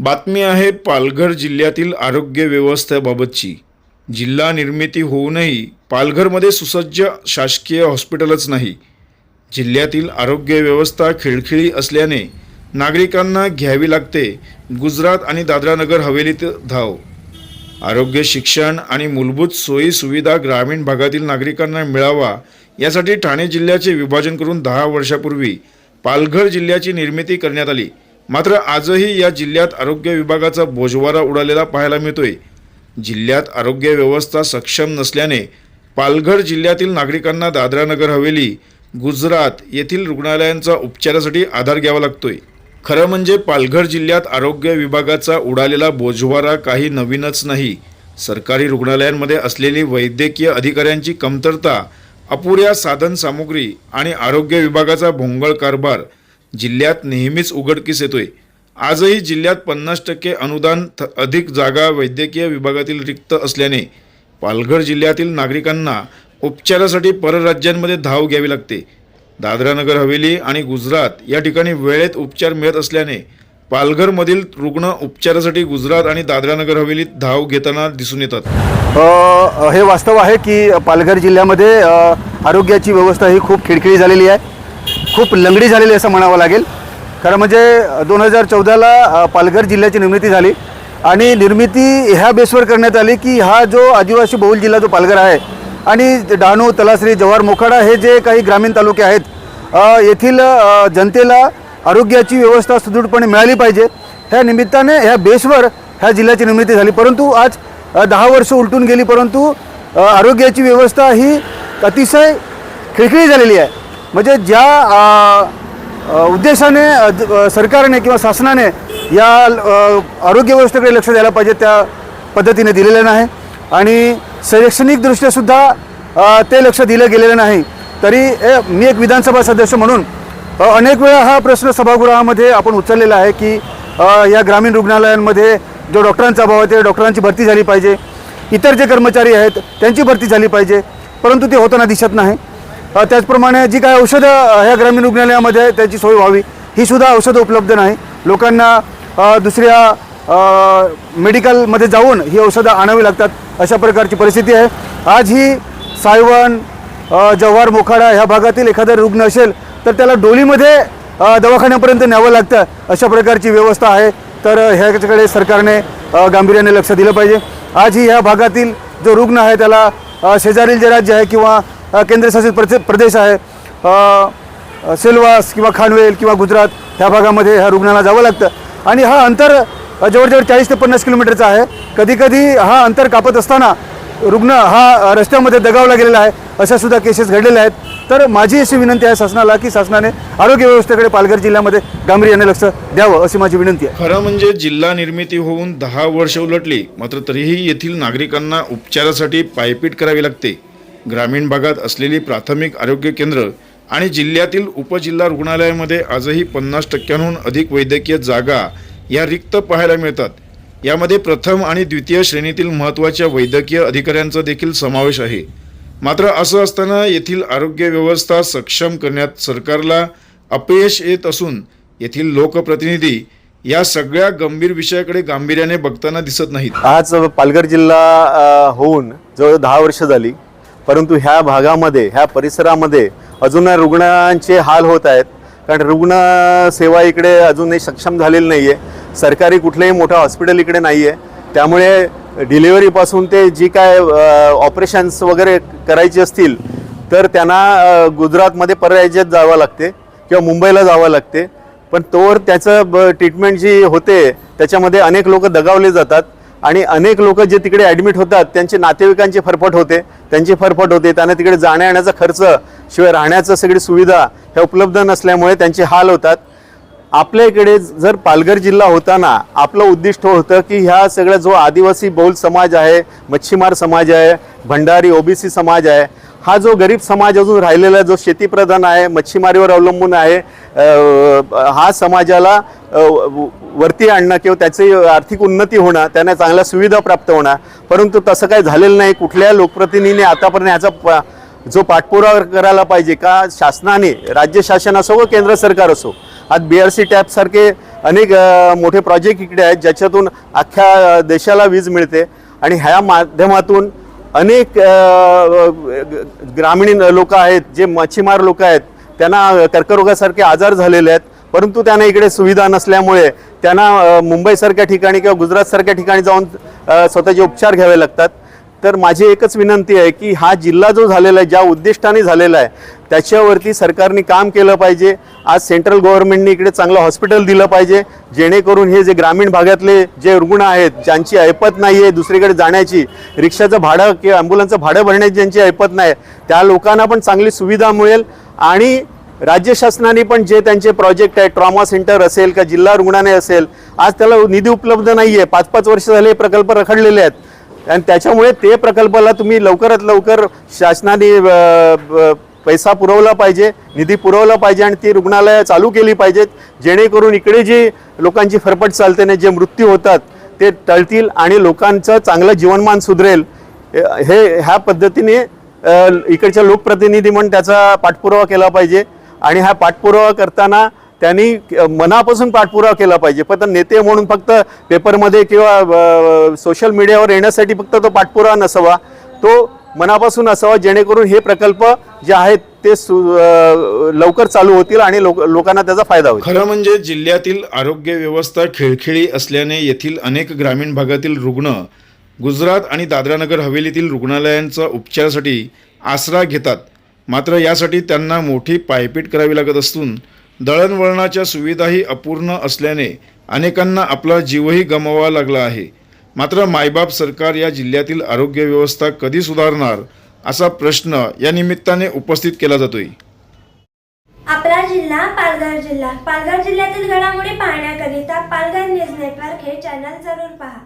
बातमी आहे पालघर जिल्ह्यातील आरोग्य व्यवस्थेबाबतची. जिल्हा निर्मिती होऊनही पालघरमध्ये सुसज्ज शासकीय हॉस्पिटलच नाही. जिल्ह्यातील आरोग्य व्यवस्था खिळखिळी असल्याने नागरिकांना घ्यावी लागते गुजरात आणि दादरानगर हवेलीत धाव. आरोग्य शिक्षण आणि मूलभूत सोयी सुविधा ग्रामीण भागातील नागरिकांना मिळावा यासाठी ठाणे जिल्ह्याचे विभाजन करून दहा वर्षापूर्वी पालघर जिल्ह्याची निर्मिती करण्यात आली. मात्र आजही या जिल्ह्यात आरोग्य विभागाचा बोजवारा उडालेला पाहायला मिळतोय. जिल्ह्यात आरोग्य व्यवस्था सक्षम नसल्याने पालघर जिल्ह्यातील नागरिकांना दादरानगर हवेली गुजरात येथील रुग्णालयांचा उपचारासाठी आधार घ्यावा लागतोय. खरं म्हणजे पालघर जिल्ह्यात आरोग्य विभागाचा उडालेला बोजवारा काही नवीनच नाही. सरकारी रुग्णालयांमध्ये असलेली वैद्यकीय अधिकाऱ्यांची कमतरता अपुऱ्या साधनसामुग्री आणि आरोग्य विभागाचा भोंगळ कारभार जिल्ह्यात नेहमीच उघडकीस येतोय. आजही जिल्ह्यात पन्नास टक्के अनुदान थ- अधिक जागा वैद्यकीय विभागातील रिक्त असल्याने पालघर जिल्ह्यातील नागरिकांना उपचारासाठी परराज्यांमध्ये धाव घ्यावी लागते. दादरानगर हवेली आणि गुजरात या ठिकाणी वेळेत उपचार मिळत असल्याने पालघरमधील रुग्ण उपचारासाठी गुजरात आणि दादरानगर हवेलीत धाव घेताना दिसून येतात. हे वास्तव आहे की पालघर जिल्ह्यामध्ये आरोग्याची व्यवस्था ही खूप खिडखिडी झालेली आहे. खूप लंगडी झालेली असं म्हणावं लागेल. खरं म्हणजे दोन हजार चौदाला पालघर जिल्ह्याची निर्मिती झाली आणि निर्मिती ह्या बेसवर करण्यात आली की हा जो आदिवासी बहुल जिल्हा जो पालघर आहे आणि डहाणू तलासरी जव्हार मोखाडा हे जे काही ग्रामीण तालुके आहेत येथील जनतेला आरोग्याची व्यवस्था सुदृढपणे मिळाली पाहिजे. ह्या निमित्ताने ह्या बेसवर ह्या जिल्ह्याची निर्मिती झाली. परंतु आज दहा वर्ष उलटून गेली परंतु आरोग्याची व्यवस्था ही अतिशय खिळखिळी झालेली आहे. म्हणजे ज्या उद्देशाने सरकारने किंवा शासनाने या आरोग्य व्यवस्थेकडे लक्ष द्यायला पाहिजे त्या पद्धतीने दिलेलं नाही आणि शैक्षणिकदृष्ट्यासुद्धा ते लक्ष दिलं गेलेलं नाही. तरी ए, मी एक विधानसभा सदस्य म्हणून अनेक वेळा हा प्रश्न सभागृहामध्ये आपण उचललेला आहे की या ग्रामीण रुग्णालयांमध्ये जो डॉक्टरांचा अभाव आहे ते डॉक्टरांची भरती झाली पाहिजे. इतर जे कर्मचारी आहेत त्यांची भरती झाली पाहिजे. परंतु ते होताना दिसत नाही. त्याचप्रमाणे जी काय औषधं ह्या ग्रामीण रुग्णालयामध्ये त्याची सोय व्हावी. ही सुद्धा औषधं उपलब्ध नाही. लोकांना दुसऱ्या मेडिकलमध्ये जाऊन ही औषधं आणावी लागतात अशा प्रकारची परिस्थिती आहे. आज ही सायवन जव्हार मोखाडा ह्या भागातील एखादा रुग्ण असेल तर त्याला डोलीमध्ये दवाखान्यापर्यंत न्यावं लागतं अशा प्रकारची व्यवस्था आहे. तर अ, ह्याच्याकडे सरकारने गांभीर्याने लक्ष दिलं पाहिजे. आज ही ह्या भागातील जो रुग्ण आहे त्याला शेजारील जे राज्य आहे किंवा केंद्रशासित प्रदे प्रदेश आहे. सेलवास सिल्वास किंवा खानवेल किंवा गुजरात ह्या भागामध्ये ह्या रुग्णाला जावं लागतं. आणि हा अंतर जवळजवळ चाळीस ते पन्नास किलोमीटरचा आहे. कधीकधी हा अंतर कापत असताना रुग्ण हा रस्त्यामध्ये दगावला गेलेला आहे अशा सुद्धा केसेस घडलेल्या आहेत. तर माझी अशी विनंती आहे शासनाला की शासनाने आरोग्य व्यवस्थेकडे पालघर जिल्ह्यामध्ये गांभीर्याने लक्ष द्यावं अशी माझी विनंती आहे. खरं म्हणजे जिल्हा निर्मिती होऊन दहा वर्ष उलटली मात्र तरीही येथील नागरिकांना उपचारासाठी पायपीट करावी लागते. ग्रामीण भागात असलेली प्राथमिक आरोग्य केंद्र आणि जिल्ह्यातील उपजिल्हा रुग्णालयामध्ये आजही पन्नास टक्क्यांहून अधिक वैद्यकीय जागा या रिक्त पाहायला मिळतात. यामध्ये प्रथम आणि द्वितीय श्रेणीतील महत्त्वाच्या वैद्यकीय अधिकाऱ्यांचा देखील समावेश आहे. मात्र असं असताना येथील आरोग्य व्यवस्था सक्षम करण्यात सरकारला अपयश येत असून येथील लोकप्रतिनिधी या सगळ्या गंभीर विषयाकडे गांभीर्याने बघताना दिसत नाहीत. आज पालघर जिल्हा होऊन जवळ दहा वर्ष झाली. परंतु ह्या भागामध्ये ह्या परिसरामध्ये अजून रुग्णांचे हाल होत आहेत. कारण रुग्ण सेवा इकडे अजूनही सक्षम झालेली नाही आहे सरकारी कुठलंही मोठं हॉस्पिटल इकडे नाही आहे त्यामुळे डिलिव्हरीपासून ते जी काय ऑपरेशन्स वगैरे करायची असतील तर त्यांना गुजरातमध्ये परराज्यात जावं लागते किंवा मुंबईला जावं लागते. पण तोवर त्याचं ब ट्रीटमेंट जी होते त्याच्यामध्ये अनेक लोक दगावले जातात. आणि अनेक लोक जे तिकडे ॲडमिट होतात त्यांचे नातेवाईकांची फरफट होते. त्यांची फरफट होते. त्यांना तिकडे जाण्या येण्याचा खर्च शिवाय राहण्याचं सगळी सुविधा ह्या उपलब्ध नसल्यामुळे त्यांचे हाल होतात. आपल्या इकडे जर पालघर जिल्हा होताना आपलं उद्दिष्ट होतं की ह्या सगळ्या जो आदिवासी बहुल समाज आहे मच्छीमार समाज आहे भंडारी ओबीसी समाज आहे हा जो गरीब समाज अजून राहिलेला जो शेतीप्रधान आहे मच्छीमारीवर अवलंबून आहे हा समाजाला व- वरती आणणं किंवा त्याची आर्थिक उन्नती होणं त्यांना चांगल्या सुविधा प्राप्त होणं परंतु तसं काही झालेलं नाही. कुठल्या लोकप्रतिनिधीने आतापर्यंत ह्याचा जो पाठपुरावा करायला पाहिजे का शासनाने राज्य शासन असो व केंद्र सरकार असो आज बी आर सी टॅपसारखे अनेक मोठे प्रोजेक्ट इकडे आहेत ज्याच्यातून अख्ख्या देशाला वीज मिळते. आणि ह्या माध्यमातून अनेक ग्रामीण लोक आहेत जे मच्छीमार लोक आहेत त्यांना कर्करोगासारखे आजार झालेले आहेत परंतु त्यांना इकडे सुविधा नसल्यामुळे त्यांना मुंबईसारख्या ठिकाणी किंवा गुजरातसारख्या ठिकाणी जाऊन स्वतःचे उपचार घ्यावे लागतात. तर माझी एकच विनंती आहे की हा जिल्हा जो झालेला आहे ज्या उद्दिष्टाने झालेला आहे त्याच्यावरती सरकारने काम केलं पाहिजे. आज सेंट्रल गव्हर्नमेंटने इकडे चांगलं हॉस्पिटल दिलं पाहिजे. जेणेकरून हे जे ग्रामीण भागातले जे रुग्ण आहेत ज्यांची ऐपत नाही आहे दुसरीकडे जाण्याची रिक्षाचं भाडं किंवा ॲम्ब्युलन्सचं भाडं भरण्याची ज्यांची ऐपत नाही त्या लोकांना पण चांगली सुविधा मिळेल. आणि राज्य शासनाने पण जे त्यांचे प्रोजेक्ट आहे ट्रॉमा सेंटर असेल का जिल्हा रुग्णालय असेल आज त्याला निधी उपलब्ध नाही आहे पाच पाच वर्ष झाले हे प्रकल्प रखडलेले आहेत. आणि त्याच्यामुळे ते प्रकल्पाला तुम्ही लवकरात लवकर शासनाने पैसा पुरवला पाहिजे निधी पुरवला पाहिजे आणि ती रुग्णालयं चालू केली पाहिजेत जेणेकरून इकडे जी लोकांची फरफट चालते ना जे मृत्यू होतात ते टळतील आणि लोकांचं चांगलं जीवनमान सुधरेल. हे ह्या पद्धतीने इकडच्या लोकप्रतिनिधी म्हणून त्याचा पाठपुरावा केला पाहिजे. आणि हा पाठपुरावा करताना त्यांनी मनापासून पाठपुरावा केला पाहिजे. फक्त नेते म्हणून फक्त पेपरमध्ये किंवा सोशल मीडियावर येण्यासाठी फक्त तो पाठपुरावा नसावा. तो मनापासून असावा जेणेकरून हे प्रकल्प जे आहेत ते सु लवकर चालू होतील आणि लोक लोकांना त्याचा फायदा होईल. खरं म्हणजे जिल्ह्यातील आरोग्य व्यवस्था खिळखिळी असल्याने येथील अनेक ग्रामीण भागातील रुग्ण गुजरात आणि दादरानगर हवेलीतील रुग्णालयांचा उपचारासाठी आसरा घेतात. मात्र यासाठी त्यांना मोठी पायपीट करावी लागत असून दळणवळणाच्या सुविधाही अपूर्ण असल्याने अनेकांना आपला जीवही गमवावा लागला आहे. मात्र मायबाप सरकार या जिल्ह्यातील आरोग्य व्यवस्था कधी सुधारणार असा प्रश्न या निमित्ताने उपस्थित केला जातोय. आपला जिल्हा पालघर जिल्हा. पालघर जिल्ह्यातील घडामोडी पाहण्याकरिता पालघर न्यूज नेटवर्क हे चॅनल जरूर पहा.